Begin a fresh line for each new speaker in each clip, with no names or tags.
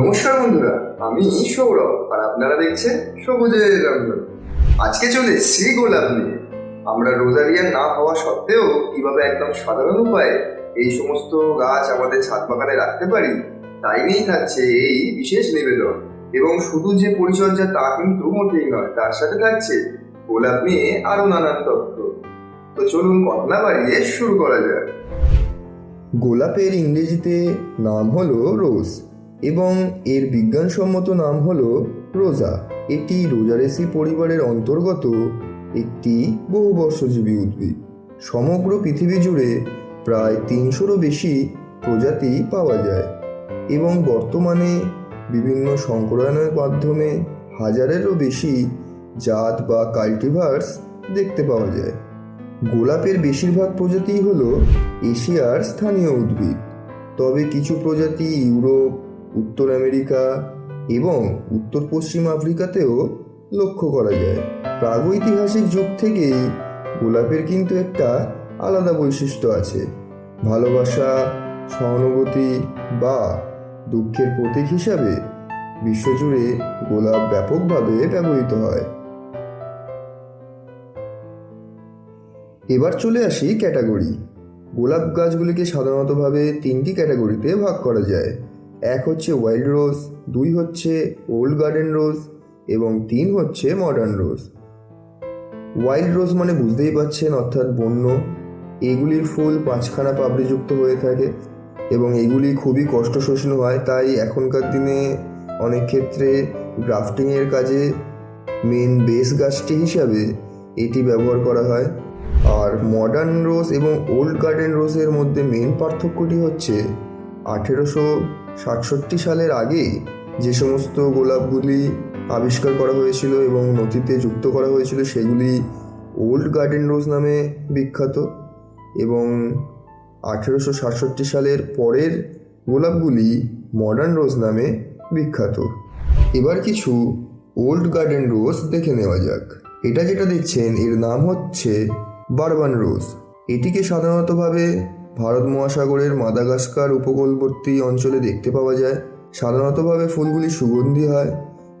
নমস্কার বন্ধুরা, আমি সৌরভ, আর আপনারা দেখছেন সবুজের রঙ্গন আজকে চলে এসেছি গোলাপ নিয়ে। আমরা রোজারিয়ান না হওয়া সত্ত্বেও কীভাবে একদম সাধারণ উপায়ে এই সমস্ত গাছ আমাদের ছাদ বাগানে রাখতে পারি, তাই নিয়েই থাকছে এই বিশেষ নিবেদন। এবং শুধু যে পরিচর্যা তা কিন্তু মোটেই নয়, তার সাথে থাকছে গোলাপ নিয়ে আরও নানান তথ্য তো চলুন কথা বাড়িয়ে শুরু করা যাক।
গোলাপের ইংরেজিতে নাম হলো রোজ। এবং এর বিজ্ঞানসম্মত নাম হলো রোজা। এটি রোজারেসি পরিবারের অন্তর্গত একটি বহুবর্ষজীবী উদ্ভিদ। সমগ্র পৃথিবী জুড়ে প্রায় তিনশোরও বেশি প্রজাতি পাওয়া যায় এবং বর্তমানে বিভিন্ন সংকরায়নের মাধ্যমে হাজারেরও বেশি জাত বা কাল্টিভার্স দেখতে পাওয়া যায়। গোলাপের বেশিরভাগ প্রজাতিই হলো এশিয়ার স্থানীয় উদ্ভিদ। তবে কিছু প্রজাতি ইউরোপ উত্তর আমেরিকা এবং উত্তর পশ্চিম আফ্রিকাতেও লক্ষ্য করা যায়। প্রাগৈতিহাসিক যুগ থেকেই গোলাপের কিন্তু একটা আলাদা বৈশিষ্ট্য আছে। ভালোবাসা, সহানুভূতি বা দুঃখের প্রতীক হিসাবে বিশ্বজুড়ে গোলাপ ব্যাপকভাবে ব্যবহৃত হয়। এবার চলে আসি ক্যাটাগরি। গোলাপ গাছগুলিকে সাধারণতভাবে তিনটি ক্যাটাগরিতে ভাগ করা যায়। এক হচ্ছে ওয়াইল্ড রোজ দুই হচ্ছে ওল্ড গার্ডেন রোজ এবং তিন হচ্ছে মডার্ন রোজ ওয়াইল্ড রোজ মানে বুঝতেই পাচ্ছেন অর্থাৎ বন্য। এগুলির ফুল পাঁচখানা পাবড়িযুক্ত হয়ে থাকে এবং এগুলি খুবই কষ্ট হয়, তাই এখনকার দিনে অনেক ক্ষেত্রে গ্রাফটিংয়ের কাজে মেন বেস গাছটি হিসাবে এটি ব্যবহার করা হয়। আর মডার্ন রোজ এবং ওল্ড গার্ডেন রোজের মধ্যে মেন পার্থক্যটি হচ্ছে আঠেরোশো সাতষট্টি সালের আগে যে সমস্ত গোলাপগুলি আবিষ্কার করা হয়েছিল এবং নথিতে যুক্ত করা হয়েছিল, সেগুলি ওল্ড গার্ডেন রোজ নামে বিখ্যাত এবং আঠেরোশো সাতষট্টি সালের পরের গোলাপগুলি মডার্ন রোজ নামে বিখ্যাত। এবার কিছু ওল্ড গার্ডেন রোজ দেখে নেওয়া যাক। এটা যেটা দেখছেন, এর নাম হচ্ছে বারবান রোজ। এটিকে সাধারণতভাবে ভারত মহাসাগরের মাদাগাস্কার উপকূলবর্তী অঞ্চলে দেখতে পাওয়া যায়। সাধারণতভাবে ফুলগুলি সুগন্ধি হয়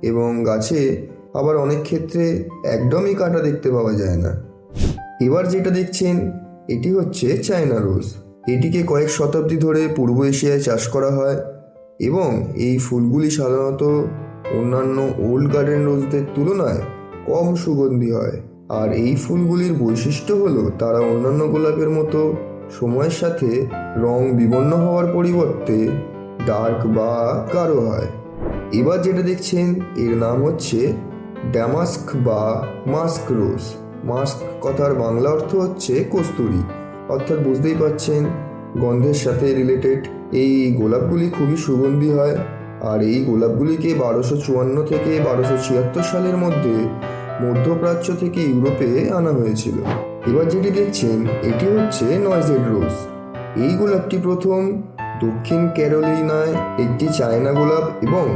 এবং গাছে আবার অনেক ক্ষেত্রে একদমই কাটা দেখতে পাওয়া যায় না। এবার যেটা দেখছেন, এটি হচ্ছে চায়না রোজ। এটিকে কয়েক শতাব্দী ধরে পূর্ব এশিয়ায় চাষ করা হয় এবং এই ফুলগুলি সাধারণত অন্যান্য ওল্ড গার্ডেন রোজদের তুলনায় কম সুগন্ধি হয়। আর এই ফুলগুলির বৈশিষ্ট্য হলো তারা অন্যান্য গোলাপের মতো সময়ের সাথে রং বিবর্ণ হওয়ার পরিবর্তে ডার্ক বা গাঢ় হয়। এবার যেটা দেখছেন, এর নাম হচ্ছে ড্যামাস্ক বা মাস্ক রোজ মাস্ক কথার বাংলা অর্থ হচ্ছে কস্তুরি। অর্থাৎ বুঝতেই পাচ্ছেন, গন্ধের সাথে রিলেটেড এই গোলাপগুলি খুবই সুগন্ধি হয়। আর এই গোলাপগুলিকে বারোশো চুয়ান্ন থেকে বারোশো ছিয়াত্তর সালের মধ্যে মধ্যপ্রাচ্য থেকে ইউরোপে আনা হয়েছিল। এবার যেটি দেখছেন, এটি হচ্ছে নয়জেড রোজ। এই গোলাপটি প্রথম। দক্ষিণ ক্যারোলিনায় একটি চায়না গোলাপ এবং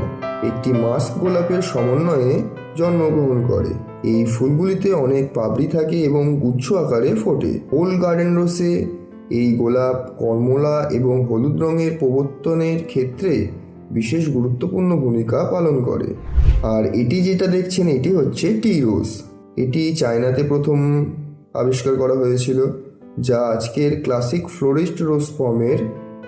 একটি মাস্ক গোলাপের সমন্বয়ে জন্মগ্রহণ করে। এই ফুলগুলিতে অনেক পাবড়ি থাকে এবং গুচ্ছ আকারে ফোটে। ওল্ড গার্ডেন রোসে এই গোলাপ কর্মলা এবং হলুদ রঙের প্রবর্তনের ক্ষেত্রে বিশেষ গুরুত্বপূর্ণ ভূমিকা পালন করে। আর এটি যেটা দেখছেন, এটি হচ্ছে টি রোজ। এটি চায়নাতে প্রথম আবিষ্কার করা হয়েছিল, যা আজকের ক্লাসিক ফ্লোরিস্ট রোজ ফর্মের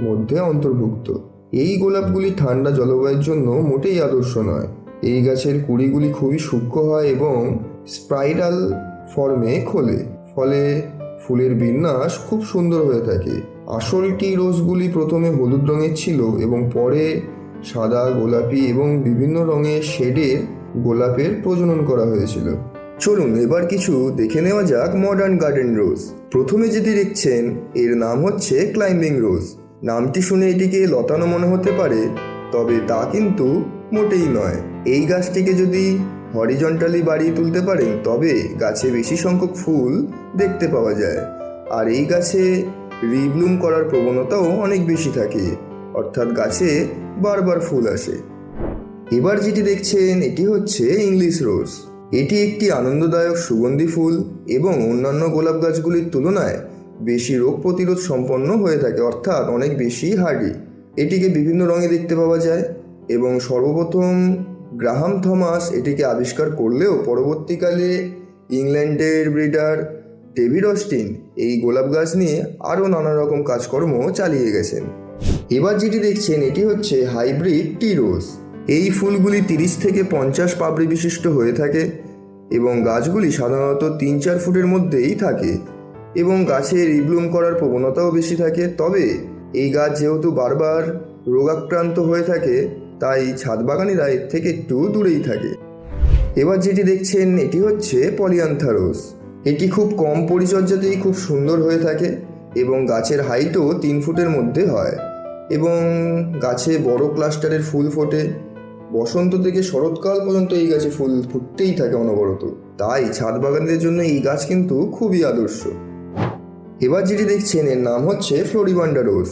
মধ্যে অন্তর্ভুক্ত। এই গোলাপগুলি ঠান্ডা জলবায়ুর জন্য মোটেই আদর্শ নয়। এই গাছের কুড়িগুলি খুবই সূক্ষ্ম হয় এবং স্প্রাইডাল ফর্মে খোলে, ফলে ফুলের বিন্যাস খুব সুন্দর হয়ে থাকে। আসল টি রোজগুলি প্রথমে হলুদ রঙের ছিল এবং পরে সাদা গোলাপি এবং বিভিন্ন রঙের শেডের গোলাপের প্রজনন করা হয়েছিল। চলুন এবার কিছু দেখে নেওয়া যাক মডার্ন গার্ডেন রোজ প্রথমে যেটি দেখছেন, এর নাম হচ্ছে ক্লাইম্বিং রোজ নামটি শুনে এটিকে লতানো মনে হতে পারে, তবে তা কিন্তু মোটেই নয়। এই গাছটিকে যদি হরিজন্টালি বাড়িয়ে তুলতে পারেন, তবে গাছে বেশি সংখ্যক ফুল দেখতে পাওয়া যায়। আর এই গাছে রিব্লুম করার প্রবণতাও অনেক বেশি থাকে, অর্থাৎ গাছে বারবার ফুল আসে। এবার যেটি দেখছেন, এটি হচ্ছে ইংলিশ রোজ এটি একটি আনন্দদায়ক সুগন্ধি ফুল এবং অন্যান্য গোলাপ গাছগুলির তুলনায় বেশি রোগ প্রতিরোধ সম্পন্ন হয়ে থাকে, অর্থাৎ অনেক বেশি হার্ডি। এটিকে বিভিন্ন রঙে দেখতে পাওয়া যায় এবং সর্বপ্রথম গ্রাহাম থমাস এটিকে আবিষ্কার করলেও পরবর্তীকালে ইংল্যান্ডের ব্রিডার ডেভিড অস্টিন এই গোলাপ গাছ নিয়ে আরও নানা রকম কাজকর্ম চালিয়ে গেছেন। এবার যেটি দেখছেন এটি হচ্ছে হাইব্রিড টি রোজ। এই ফুলগুলি তিরিশ থেকে পঞ্চাশ পাপড়ি বিশিষ্ট হয়ে থাকে এবং গাছগুলি সাধারণত তিন চার ফুটের মধ্যেই থাকে এবং গাছে রিব্লুম করার প্রবণতাও বেশি থাকে। তবে এই গাছ যেহেতু বারবার রোগাক্রান্ত হয়ে থাকে, তাই ছাদ বাগানিরা এর থেকে একটু দূরেই থাকে। এবার যেটি দেখছেন, এটি হচ্ছে পলিয়ান্থারোস। এটি খুব কম পরিচর্যাতেই খুব সুন্দর হয়ে থাকে এবং গাছের হাইটও তিন ফুটের মধ্যে হয় এবং গাছে বড় ক্লাস্টারের ফুল ফোটে। বসন্ত থেকে শরৎকাল পর্যন্ত এই গাছে ফুল ফুটতেই থাকে অনবরত। তাই ছাদ বাগানদের জন্য এই গাছ কিন্তু খুবই আদর্শ। এবার যেটি দেখছেন, এর নাম হচ্ছে ফ্লোরিবান্ডা রোজ।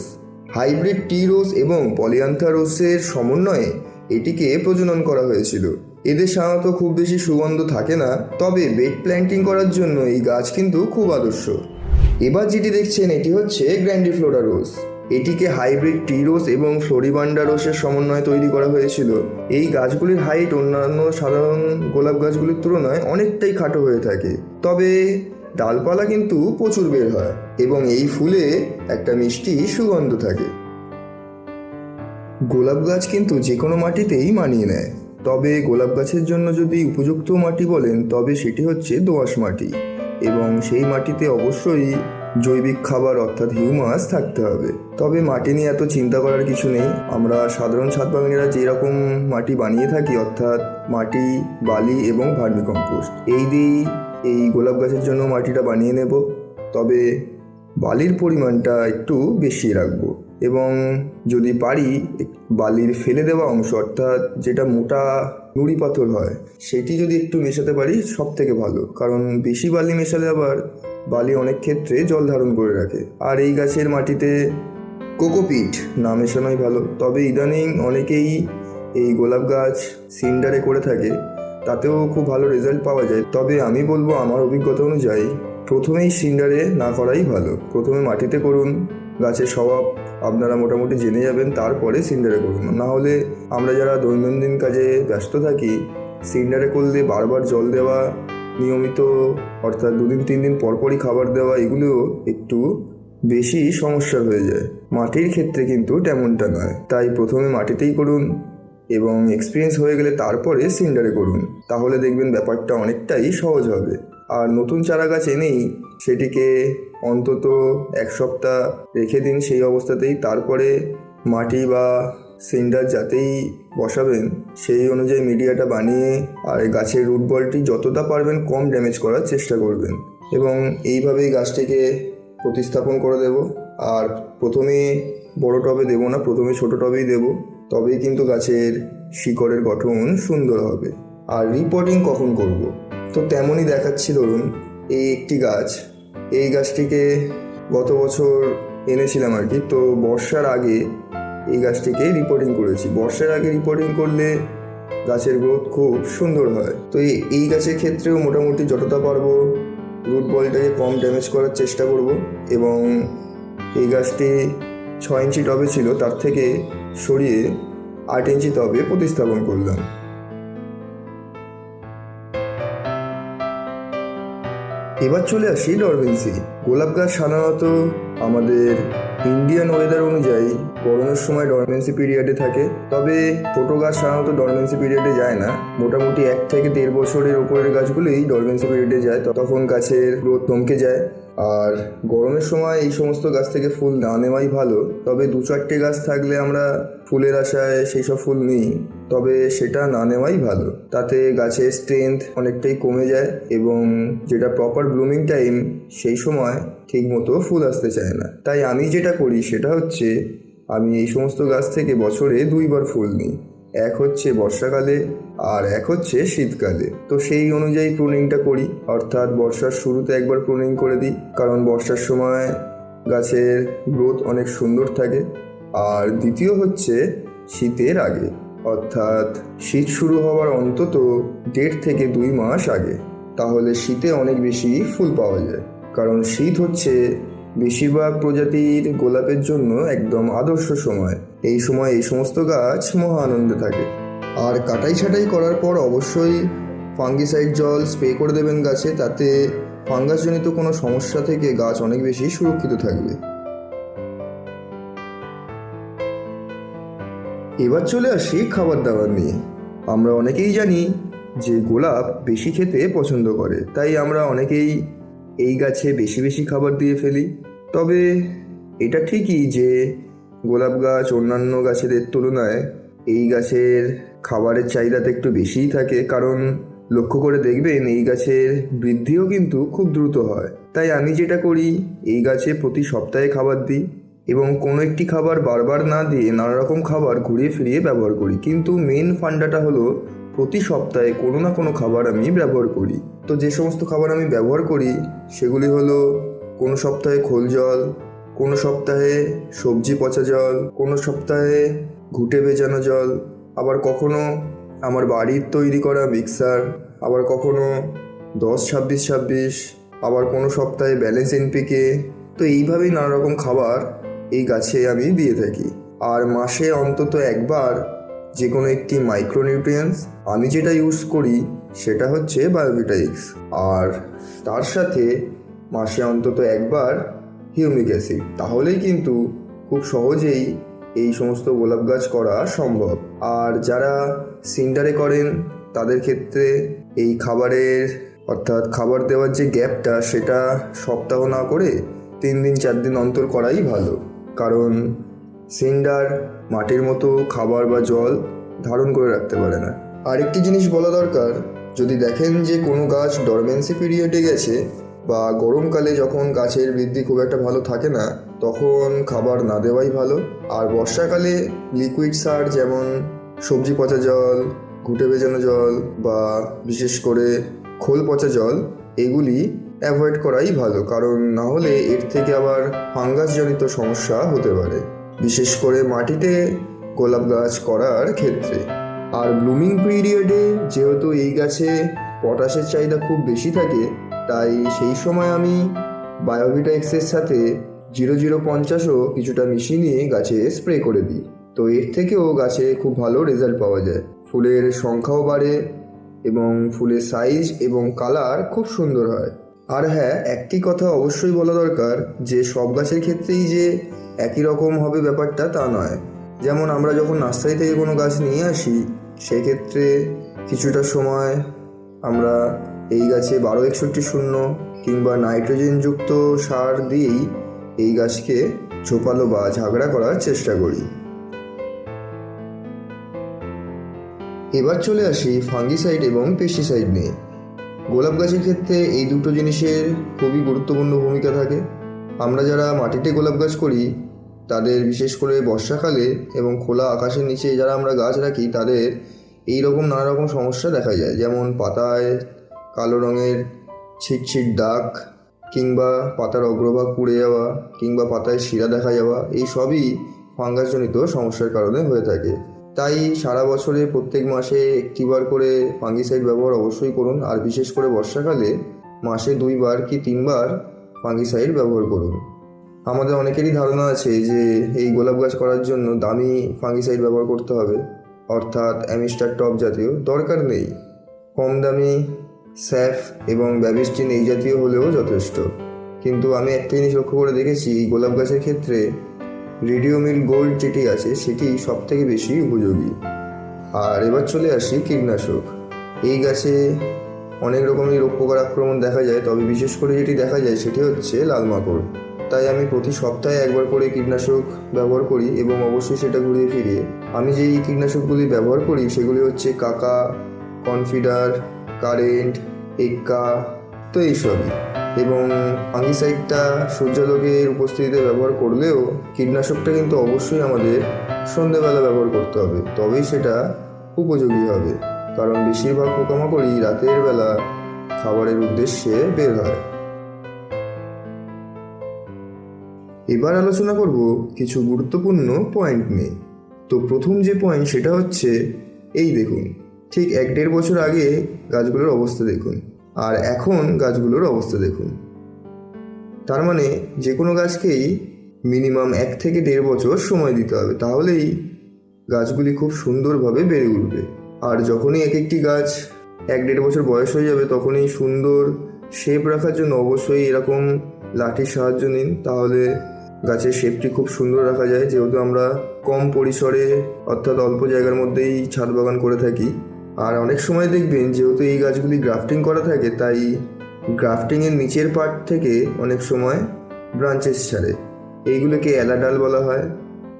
হাইব্রিড টি রোজ এবং পলিয়ান্থা রোসের সমন্বয়ে এটিকে প্রজনন করা হয়েছিল। এদের সাধারণত খুব বেশি সুগন্ধ থাকে না, তবে বেড প্ল্যান্টিং করার জন্য এই গাছ কিন্তু খুব আদর্শ। এবার যেটি দেখছেন, এটি হচ্ছে গ্র্যান্ডিফ্লোরা রোজ। এটিকে হাইব্রিড টি রোজ এবং ফ্লোরিবান্ডা রোসের সমন্বয়ে তৈরি করা হয়েছিল। এই গাছগুলির হাইট অন্যান্য সাধারণ গোলাপ গাছগুলির তুলনায় অনেকটাই খাটো হয়ে থাকে। তবে ডালপালা কিন্তু প্রচুর বের হয় এবং এই ফুলে একটা মিষ্টি সুগন্ধ থাকে। গোলাপ গাছ কিন্তু যে কোনো মাটিতেই মানিয়ে নেয়। তবে গোলাপ গাছের জন্য যদি উপযুক্ত মাটি বলেন, তবে সেটি হচ্ছে দোআঁশ মাটি। এবং সেই মাটিতে অবশ্যই জৈবিক খাবার অর্থাৎ হিউমাস থাকতে হবে। তবে মাটি নিয়ে এত চিন্তা করার কিছু নেই। আমরা সাধারণ ছাদ বাগানিরা যেরকম মাটি বানিয়ে থাকি, অর্থাৎ মাটি, বালি এবং ভার্মিকম্পোস্ট, এই দিয়েই এই গোলাপ গাছের জন্য মাটিটা বানিয়ে নেব। তবে বালির পরিমাণটা একটু বেশি রাখব এবং যদি পারি, বালির ফেলে দেওয়া অংশ, অর্থাৎ যেটা মোটা নুড়ি পাথর হয়, সেটি যদি একটু মেশাতে পারি সব থেকে ভালো। কারণ বেশি বালি মেশালে আবার বালি অনেক ক্ষেত্রে জল ধারণ করে রাখে। আর এই গাছের মাটিতে কোকোপিট না মেশানোই ভালো। তবে ইদানিং অনেকেই এই গোলাপ গাছ সিন্ডারে করে থাকে, তাতেও খুব ভালো রেজাল্ট পাওয়া যায়। তবে আমি বলব আমার অভিজ্ঞতা অনুযায়ী, প্রথমেই সিন্ডারে না করাই ভালো। প্রথমে মাটিতে করুন, গাছের স্বভাব আপনারা মোটামুটি জেনে যাবেন, তারপরে সিন্ডারে করুন। না হলে আমরা যারা দৈনন্দিন কাজে ব্যস্ত থাকি, সিন্ডারে করলে বারবার জল দেওয়া নিয়মিত, অর্থাৎ দুদিন তিন দিন পরপরই খাবার দেওয়া এগুলো একটু বেশি সমস্যা হয়ে যায়। মাটির ক্ষেত্রে কিন্তু তেমনটা নয়। তাই প্রথমে মাটিতেই করুন এবং এক্সপিরিয়েন্স হয়ে গেলে তারপরে সিন্ডারে করুন। তাহলে দেখবেন ব্যাপারটা অনেকটাই সহজ হবে। আর নতুন চারা গাছ এনেই সেটিকে অন্তত এক সপ্তাহ রেখে দিন সেই অবস্থাতেই। তারপরে মাটি বা সিন্ডার যাতেই বসাবেন, সেই অনুযায়ী মিডিয়াটা বানিয়ে আর গাছের রুট বলটি যতটা পারবেন কম ড্যামেজ করার চেষ্টা করবেন। এবং এইভাবেই গাছটিকে প্রতিস্থাপন করে দেব। আর প্রথমে বড় টবে দেবো না, প্রথমে ছোট টবেই দেবো। তবেই কিন্তু গাছের শিকড়ের গঠন সুন্দর হবে। আর রিপোর্টিং কখন করব। তো তেমনই দেখাচ্ছি, ধরুন, এই একটি গাছ, এই গাছটিকে গত বছর এনেছিলাম আর কি। তো বর্ষার আগে এই গাছটিকে রিপোর্টিং করেছি। বর্ষার আগে রিপোর্টিং করলে গাছের গ্রোথ খুব সুন্দর হয়। তো এই গাছের ক্ষেত্রেও মোটামুটি যতটা পারব রুট বলটাকে কম ড্যামেজ করার চেষ্টা করব এবং এই গাছটি ছ ইঞ্চি টবে ছিল, তার থেকে সরিয়ে আট ইঞ্চি টবে প্রতিস্থাপন করলাম। এবার চলে আসি ডরমেন্সি গোলাপ গাছ সাধারণত আমাদের ইন্ডিয়ান ওয়েদার অনুযায়ী গরমের সময় ডরমেন্সি পিরিয়ডে থাকে, তবে ছোটো গাছ সাধারণত ডরমেন্সি পিরিয়ডে যায় না। মোটামুটি এক থেকে দেড় বছরের ওপরের গাছগুলোই ডরমেন্সি পিরিয়ডে যায় তখন গাছের গ্রোথ থমকে যায়। আর গরমের সময় এই সমস্ত গাছ থেকে ফুল না নেওয়াই ভালো, তবে দু চারটে গাছ থাকলে আমরা ফুলের আশায় সেই সব ফুল নিই, তবে সেটা না নেওয়াই ভালো। তাতে গাছের স্ট্রেংথ অনেকটাই কমে যায় এবং যেটা প্রপার ব্লুমিং টাইম সেই সময় ঠিকমতো ফুল আসতে চায় না। তাই আমি যেটা করি সেটা হচ্ছে, আমি এই সমস্ত গাছ থেকে বছরে দুইবার ফুল নিই। এক হচ্ছে বর্ষাকালে আর এক হচ্ছে শীতকালে। তো সেই অনুযায়ী প্রুনিংটা করি। অর্থাৎ বর্ষার শুরুতে একবার প্রুনিং করে দিই। কারণ বর্ষার সময় গাছের গ্রোথ অনেক সুন্দর থাকে। আর দ্বিতীয় হচ্ছে শীতের আগে। অর্থাৎ শীত শুরু হওয়ার অন্তত দেড় থেকে দুই মাস আগে। তাহলে শীতে অনেক বেশি ফুল পাওয়া যায়। কারণ শীত হচ্ছে বেশিরভাগ প্রজাতির গোলাপের জন্য একদম আদর্শ সময়। এই সময় এই সমস্ত গাছ মহা আনন্দে থাকে। আর কাটাই ছাটাই করার পর অবশ্যই ফাঙ্গিসাইড জল স্প্রে করে দেবেন গাছে, তাতে ফাঙ্গাসজনিত কোনো সমস্যা থেকে গাছ অনেক বেশি সুরক্ষিত থাকবে। এবার চলে আসি খাবার দাবার নিয়ে। আমরা অনেকেই জানি যে গোলাপ বেশি খেতে পছন্দ করে, তাই আমরা অনেকেই এই গাছে বেশি বেশি খাবার দিয়ে ফেলি। তবে এটা ঠিকই যে গোলাপ গাছ অন্যান্য গাছেদের তুলনায় এই গাছের খাবারের চাহিদাটা একটু বেশিই থাকে। কারণ লক্ষ্য করে দেখবেন এই গাছের বৃদ্ধিও কিন্তু খুব দ্রুত হয়। তাই আমি যেটা করি, এই গাছে প্রতি সপ্তাহে খাবার দিই এবং কোনো একটি খাবার বারবার না দিয়ে নানা রকম খাবার ঘুরিয়ে ফিরিয়ে ব্যবহার করি। কিন্তু মেন ফান্ডাটা হলো প্রতি সপ্তাহে কোনো না কোনো খাবার আমি ব্যবহার করি। তো যে সমস্ত খাবার আমি ব্যবহার করি, সেগুলি হলো কোনো সপ্তাহে খোল জল, কোনো সপ্তাহে সবজি পচা জল, কোনো সপ্তাহে ঘুটে ভেজানো জল, আবার কখনো আমার বাড়ির তৈরি করা মিক্সার, আবার কখনো দশ, ছাব্বিশ ছাব্বিশ, আবার কোনো সপ্তাহে ব্যালেন্স এনপিকে। তো এইভাবেই নানা রকম খাবার এই গাছে আমি দিয়ে থাকি। আর মাসে অন্তত একবার যে কোনো একটি মাইক্রোনিউট্রিয়েন্টস আমি যেটা ইউজ করি সেটা হচ্ছে বায়োভিটাইক্স আর তার সাথে মাসে অন্তত একবার হিউমিক অ্যাসিড তাহলেই কিন্তু খুব সহজেই এই সমস্ত গোলাপ গাছ করা সম্ভব। আর যারা সিন্ডারে করেন, তাদের ক্ষেত্রে এই খাবারের, অর্থাৎ খাবার দেওয়ার যে গ্যাপটা, সেটা সপ্তাহ না করে তিন দিন, চার দিন অন্তর করাই ভালো। কারণ সিন্ডার মাটির মতো খাবার বা জল ধারণ করে রাখতে পারে না। আরেকটি জিনিস বলা দরকার, যদি দেখেন যে কোনো গাছ ডরমেন্সি পিরিয়ডে গেছে বা গরমকালে যখন গাছের বৃদ্ধি খুব একটা ভালো থাকে না, তখন খাবার না দেওয়াই ভালো। আর বর্ষাকালে লিকুইড সার যেমন সবজি পচা জল, ঘুটে ভেজানো জল বা বিশেষ করে খোল পচা জল, এগুলি অ্যাভয়েড করাই ভালো। কারণ না হলে এর থেকে আবার ফাঙ্গাসজনিত সমস্যা হতে পারে। বিশেষ করে মাটিতে গোলাপ গাছ করার ক্ষেত্রে। আর ব্লুমিং পিরিয়ডে যেহেতু এই গাছে পটাশের চাহিদা খুব বেশি থাকে, তাই সেই সময় আমি বায়োভিটা এক্সের সাথে জিরো জিরো পঞ্চাশও কিছুটা মিশিয়ে নিয়ে গাছে স্প্রে করে দিই। তো এর থেকেও গাছে খুব ভালো রেজাল্ট পাওয়া যায়। ফুলের সংখ্যাও বাড়ে এবং ফুলের সাইজ এবং কালার খুব সুন্দর হয়। আর হ্যাঁ একটি কথা অবশ্যই বলা দরকার, যে সব গাছের ক্ষেত্রেই যে একই রকম হবে ব্যাপারটা তা নয়। যেমন আমরা যখন নার্সারি থেকে কোনো গাছ নিয়ে আসি, সেক্ষেত্রে কিছুটা সময় আমরা এই গাছে বারো একষট্টি শূন্য কিংবা নাইট্রোজেনযুক্ত সার দিয়েই এই গাছকে ঝোপালো বা ঝাগড়া করার চেষ্টা করি। এবার চলে আসি ফাঙ্গিসাইড এবং পেস্টিসাইড নিয়ে। গোলাপ গাছের ক্ষেত্রে এই দুটো জিনিসের খুবই গুরুত্বপূর্ণ ভূমিকা থাকে। আমরা যারা মাটিতে গোলাপ গাছ করি তাদের বিশেষ করে বর্ষাকালে এবং খোলা আকাশের নিচে যারা আমরা গাছ রাখি, তাদের এই রকম নানা রকম সমস্যা দেখা যায়। যেমন পাতায় কালো রঙের ছিটছিট দাগ কিংবা পাতার অগ্রভাগ পুড়ে যাওয়া কিংবা পাতায় শিরা দেখা যাওয়া, এই সবই ফাঙ্গাসজনিত সমস্যার কারণে হয়ে থাকে। তাই সারা বছরে প্রত্যেক মাসে একটিবার করে ফাঙ্গিসাইড ব্যবহার অবশ্যই করুন। আর বিশেষ করে বর্ষাকালে মাসে দুইবার কি তিনবার ফাঙ্গিসাইড ব্যবহার করুন। আমাদের অনেকেরই ধারণা আছে যে এই গোলাপ গাছ করার জন্য দামি ফাঙ্গিসাইড ব্যবহার করতে হবে। অর্থাৎ অ্যামিস্টার টপ জাতীয় দরকার নেই। কম দামি স্যাফ এবং ব্যাবিস্টিন এই জাতীয় হলেও যথেষ্ট। কিন্তু আমি একটা জিনিস লক্ষ্য করে দেখেছি, এই গোলাপ গাছের ক্ষেত্রে রেডিওমিল গোল্ড যেটি আছে, সেটি সব থেকে বেশি উপযোগী। আর এবার চলে আসি কীটনাশক। এই গাছে অনেক রকমের রোগ পোকার আক্রমণ দেখা যায়, তবে বিশেষ করে যেটি দেখা যায়, সেটি হচ্ছে লাল মাকড়। তাই আমি প্রতি সপ্তাহে একবার করে কীটনাশক ব্যবহার করি এবং অবশ্যই সেটা ঘুরিয়ে ফিরিয়ে। আমি যেই কীটনাশকগুলি ব্যবহার করি সেগুলি হচ্ছে কাকা, কনফিডার, কারেন্ট, এক্কা, তো এইসবই। এবং ফাঙ্গিসাইডটা সূর্যালোকের উপস্থিতিতে ব্যবহার করলেও কীটনাশকটা কিন্তু অবশ্যই আমাদের সন্ধেবেলা ব্যবহার করতে হবে, তবেই সেটা উপযোগী হবে। কারণ বেশিরভাগ পোকামাকড়ই রাতের বেলা খাবারের উদ্দেশ্যে বের হয়। এবার আলোচনা করব কিছু গুরুত্বপূর্ণ পয়েন্ট নিয়ে। তো প্রথম যে পয়েন্ট সেটা হচ্ছে, এই দেখুন, ঠিক এক দেড় বছর আগে গাছগুলোর অবস্থা দেখুন, আর এখন গাছগুলোর অবস্থা দেখুন। তার মানে যে কোনো গাছকেই মিনিমাম এক থেকে দেড় বছর সময় দিতে হবে, তাহলেই গাছগুলি খুব সুন্দরভাবে বেড়ে উঠবে। আর যখনই এক একটি গাছ এক দেড় বছর বয়স হয়ে যাবে, তখনই সুন্দর শেপ রাখার জন্য অবশ্যই এরকম লাঠির সাহায্য নিন, তাহলে গাছের শেপটি খুব সুন্দর রাখা যায়, যেহেতু আমরা কম পরিসরে, অর্থাৎ অল্প জায়গার মধ্যেই ছাদ বাগান করে থাকি। আর অনেক সময় দেখবেন, যেহেতু এই গাছগুলি গ্রাফটিং করা থাকে, তাই গ্রাফটিংয়ের নিচের পার্ট থেকে অনেক সময় ব্রাঞ্চেস ছাড়ে। এইগুলোকে এলাডাল বলা হয়।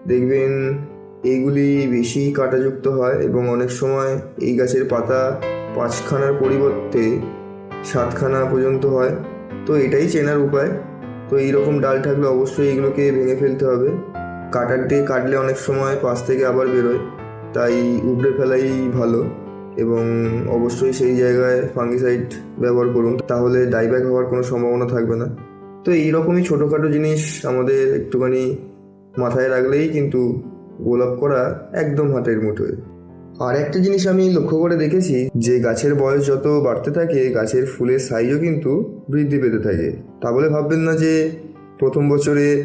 দেখবেন, এইগুলি বেশি কাঁটাযুক্ত হয় এবং অনেক সময় এই গাছের পাতা পাঁচখানার পরিবর্তে সাতখানা পর্যন্ত হয়। তো এটাই চেনার উপায়। তো এইরকম ডাল থাকলে অবশ্যই এগুলোকে ভেঙে ফেলতে হবে। কাটার দিয়ে কাটলে অনেক সময় পাশ থেকে আবার বেরোয়। তাই উপড়ে ফেলাই ভালো এবং অবশ্যই সেই জায়গায় ফাঙ্গিসাইড ব্যবহার করুন। তাহলে ডাইব্যাক হওয়ার কোনো সম্ভাবনা থাকবে না। তো এইরকমই ছোটোখাটো জিনিস আমাদের একটুখানি মাথায় রাখলেই কিন্তু গোলাপ করা একদম হাতের মুঠোয়। আর একটা জিনিস আমি লক্ষ্য করে দেখেছি, যে গাছের বয়স যত বাড়তে থাকে, গাছের ফুলের সাইজও কিন্তু বৃদ্ধি পেতে থাকে। তা বলে ভাববেন না যে প্রথম বছরে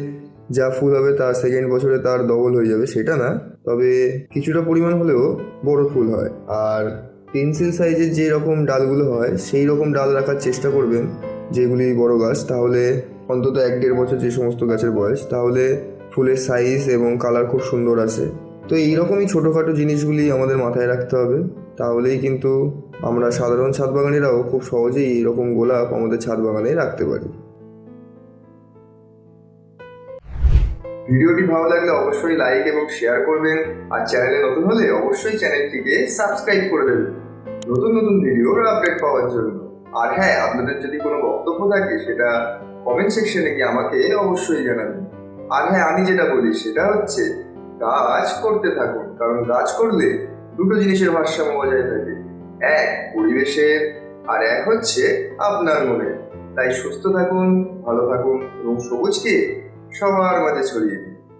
যা ফুল হবে তার সেকেন্ড বছরে তার ডবল হয়ে যাবে, সেটা না। তবে কিছুটা পরিমাণ হলেও বড় ফুল হয়। আর পেন্সিল সাইজের যে রকম ডালগুলো হয়, সেই রকম ডাল রাখার চেষ্টা করবেন, যেগুলি বড় গাছ। তাহলে অন্তত এক দেড় বছর যে সমস্ত গাছের বয়স, তাহলে ফুলের সাইজ এবং কালার খুব সুন্দর আসে। তো এইরকমই ছোটোখাটো জিনিসগুলি আমাদের মাথায় রাখতে হবে। তাহলেই কিন্তু আমরা সাধারণ ছাদ বাগানিরাও খুব সহজেই এইরকম গোলাপ আমাদের ছাদ বাগানে রাখতে পারি।
ভিডিওটি ভালো লাগলে অবশ্যই লাইক এবং শেয়ার করবেন। আর চ্যানেলে নতুন হলে অবশ্যই চ্যানেলটিকে সাবস্ক্রাইব করে দেবেন। নতুন নতুন ভিডিওর আপডেট পাওয়ার জন্য। আর হ্যাঁ আপনাদের যদি কোনো বক্তব্য থাকে, সেটা কমেন্ট সেকশনে গিয়ে আমাকে অবশ্যই জানাবেন। আর হ্যাঁ আমি যেটা বলি, সেটা হচ্ছে গাছ করতে থাকুন, কারণ কাজ করলে দুটো জিনিসের ভারসাম্য বজায় থাকে। এক, পরিবেশের, আর এক হচ্ছে আপনার মনে তাই সুস্থ থাকুন, ভালো থাকুন এবং সবুজকে সবার মাঝে ছড়িয়ে দিন।